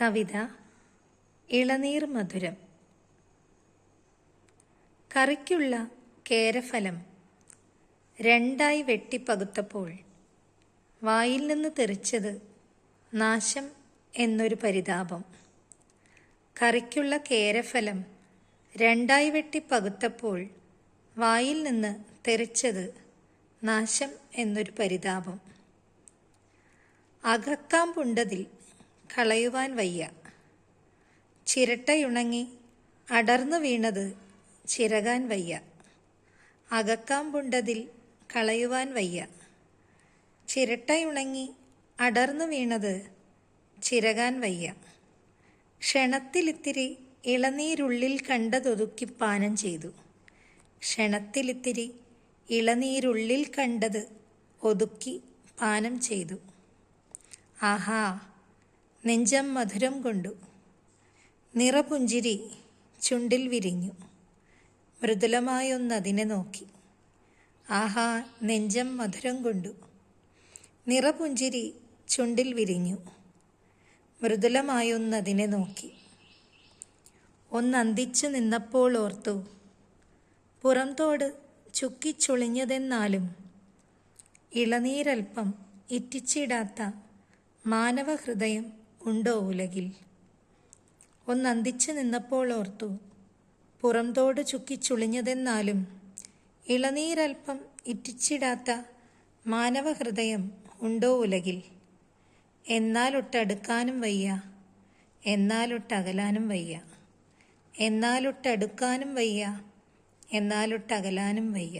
കവിത ഇളനീർ മധുരം. കറിക്കുള്ള കേരഫലം രണ്ടായി വെട്ടിപ്പകുത്തപ്പോൾ വായിൽ നിന്ന് തെറിച്ചത് നാശം എന്നൊരു പരിതാപം. കറിക്കുള്ള കേരഫലം രണ്ടായി വെട്ടിപ്പകുത്തപ്പോൾ വായിൽ നിന്ന് തെറിച്ചത് നാശം എന്നൊരു പരിതാപം. അകക്കാമ്പുണ്ടതിൽ കളയുവാൻ വയ്യ. ചിരട്ടയുണങ്ങി അടർന്നു വീണത് ചിരകാൻ വയ്യ. അകക്കാമ്പുണ്ടതിൽ കളയുവാൻ വയ്യ. ചിരട്ടയുണങ്ങി അടർന്നു വീണത് ചിരകാൻ വയ്യ. ക്ഷണത്തിലിത്തിരി ഇളനീരുള്ളിൽ കണ്ടതൊതുക്കി പാനം ചെയ്തു. ക്ഷണത്തിലിത്തിരി ഇളനീരുള്ളിൽ കണ്ടത് ഒതുക്കി പാനം ചെയ്തു. ആഹാ നെഞ്ചം മധുരം കൊണ്ടു. നിറപുഞ്ചിരി ചുണ്ടിൽ വിരിഞ്ഞു. മൃദുലമായൊന്നതിനെ നോക്കി. ആഹാ നെഞ്ചം മധുരം കൊണ്ടു. നിറപുഞ്ചിരി ചുണ്ടിൽ വിരിഞ്ഞു. മൃദുലമായൊന്നതിനെ നോക്കി. ഒന്നന്തിച്ചു നിന്നപ്പോൾ ഓർത്തു. പുറംതോട് ചുക്കിച്ചുളിഞ്ഞതെന്നാലും ഇളനീരൽപ്പം ഇറ്റിച്ചിടാത്ത മാനവഹൃദയം ഉണ്ടോ ഉലകിൽ ഒന്നന്തിച്ചു നിന്നപ്പോൾ ഓർത്തു പുറംതോട് ചുക്കിച്ചുളിഞ്ഞതെന്നാലും ഇളനീരൽപ്പം ഇറ്റിച്ചിടാത്ത മാനവഹൃദയം ഉണ്ടോ ഉലകിൽ എന്നാലൊട്ടടുക്കാനും വയ്യ എന്നാലൊട്ടകലാനും വയ്യ എന്നാലൊട്ടടുക്കാനും വയ്യ എന്നാലൊട്ടകലാനും വയ്യ.